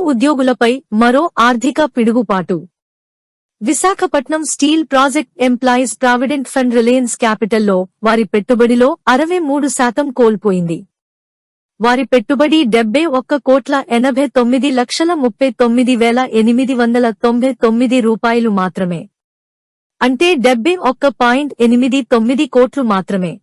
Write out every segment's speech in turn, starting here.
ఉద్యోగులపై మరో ఆర్థిక పిడుగుపాటు. Visakhapatnam steel project employees provident fund Reliance క్యాపిటల్లో వారి పెట్టుబడిలో అరవై మూడు శాతం కోల్పోయింది. వారి పెట్టుబడి డెబ్బై ఒక్క కోట్ల ఎనభై తొమ్మిది లక్షల ముప్పై తొమ్మిది వేల ఎనిమిది వందల తొంభై తొమ్మిది రూపాయలు మాత్రమే. అంటే డెబ్బై ఒక్క పాయింట్ ఎనిమిది తొమ్మిది కోట్లు మాత్రమే.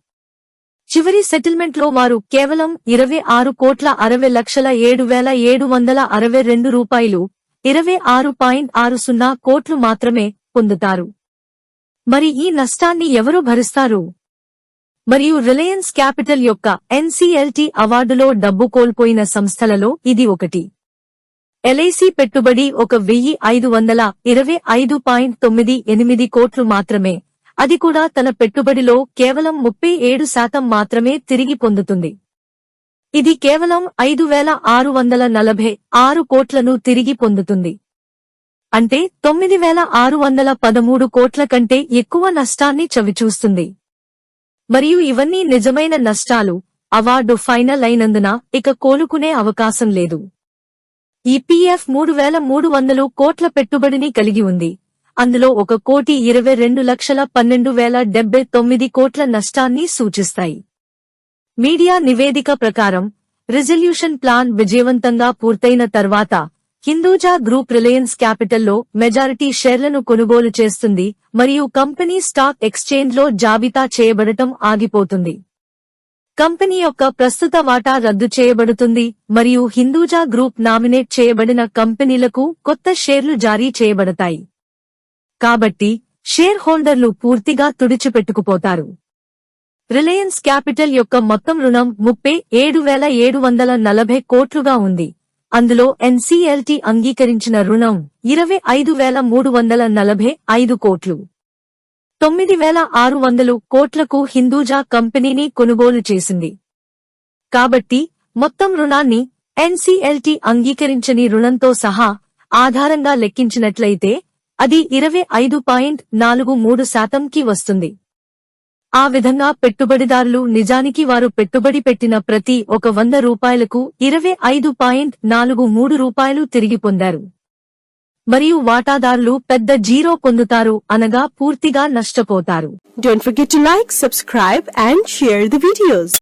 చివరి సెటిల్మెంట్లో వారు కేవలం ఇరవై ఆరు కోట్ల అరవై లక్షల ఏడు వేల ఏడు వందల అరవై రెండు రూపాయలు ఇరవై ఆరు పాయింట్ ఆరు సున్నా కోట్లు మాత్రమే పొందుతారు. మరి ఈ నష్టాన్ని ఎవరు భరిస్తారు? మరియు రిలయన్స్ క్యాపిటల్ యొక్క ఎన్సీఎల్టీ అవార్డులో డబ్బు కోల్పోయిన సంస్థలలో ఇది ఒకటి. ఎల్ఐసి పెట్టుబడి ఒక వెయ్యి ఐదు వందల ఇరవై ఐదు పాయింట్ తొమ్మిది ఎనిమిది కోట్లు మాత్రమే. అది కూడా తన పెట్టుబడిలో కేవలం ముప్పై ఏడు శాతం మాత్రమే తిరిగి పొందుతుంది. ఇది కేవలం ఐదు వేల ఆరు వందల నలభై ఆరు కోట్లను తిరిగి పొందుతుంది. అంటే తొమ్మిది వేల ఆరు వందల పదమూడు కోట్ల కంటే ఎక్కువ నష్టాన్ని చవిచూస్తుంది. మరియు ఇవన్నీ నిజమైన నష్టాలు అవార్డు ఫైనల్ అయినందున ఇక కోలుకునే అవకాశం లేదు. ఈపీఎఫ్ మూడు వేల మూడు వందలు కోట్ల పెట్టుబడిని కలిగి ఉంది. అందులో ఒక కోటి ఇరవై రెండు లక్షల పన్నెండు వేల డెబ్బై తొమ్మిది కోట్ల నష్టాన్ని సూచిస్తాయి. మీడియా నివేదిక ప్రకారం రిజల్యూషన్ ప్లాన్ విజయవంతంగా పూర్తయిన తర్వాత హిందూజా గ్రూప్ రిలయన్స్ క్యాపిటల్లో మెజారిటీ షేర్లను కొనుగోలు చేస్తుంది మరియు కంపెనీ స్టాక్ ఎక్స్చేంజ్లో జాబితా చేయబడటం ఆగిపోతుంది. కంపెనీ యొక్క ప్రస్తుత వాటా రద్దు చేయబడుతుంది మరియు హిందూజా గ్రూప్ నామినేట్ చేయబడిన కంపెనీలకు కొత్త షేర్లు జారీ చేయబడతాయి. కాబట్టి షేర్ హోల్డర్లు పూర్తిగా తుడిచిపెట్టుకుపోతారు. రిలయన్స్ క్యాపిటల్ యొక్క మొత్తం రుణం ముప్పై ఏడు వేల ఏడు వందల నలభై కోట్లుగా ఉంది. అందులో ఎన్సీఎల్టీ అంగీకరించిన రుణం ఇరవై ఐదు వేల మూడు వందల నలభై ఐదు కోట్లు. తొమ్మిది వేల ఆరు వందలు కోట్లకు హిందూజా కంపెనీని కొనుగోలు చేసింది. కాబట్టి మొత్తం రుణాన్ని ఎన్సీఎల్టీ అంగీకరించని రుణంతో సహా ఆధారంగా లెక్కించినట్లయితే అది ఇరవై ఐదు పాయింట్ నాలుగు మూడు శాతంకి వస్తుంది. ఆ విధంగా పెట్టుబడిదారులు నిజానికి వారు పెట్టుబడి పెట్టిన ప్రతి ఒక వంద రూపాయలకు ఇరవై ఐదు పాయింట్ నాలుగు మూడు రూపాయలు తిరిగి పొందారు. మరియు వాటాదారులు పెద్ద జీరో పొందుతారు అనగా పూర్తిగా నష్టపోతారు. Don't forget like subscribe and share the videos.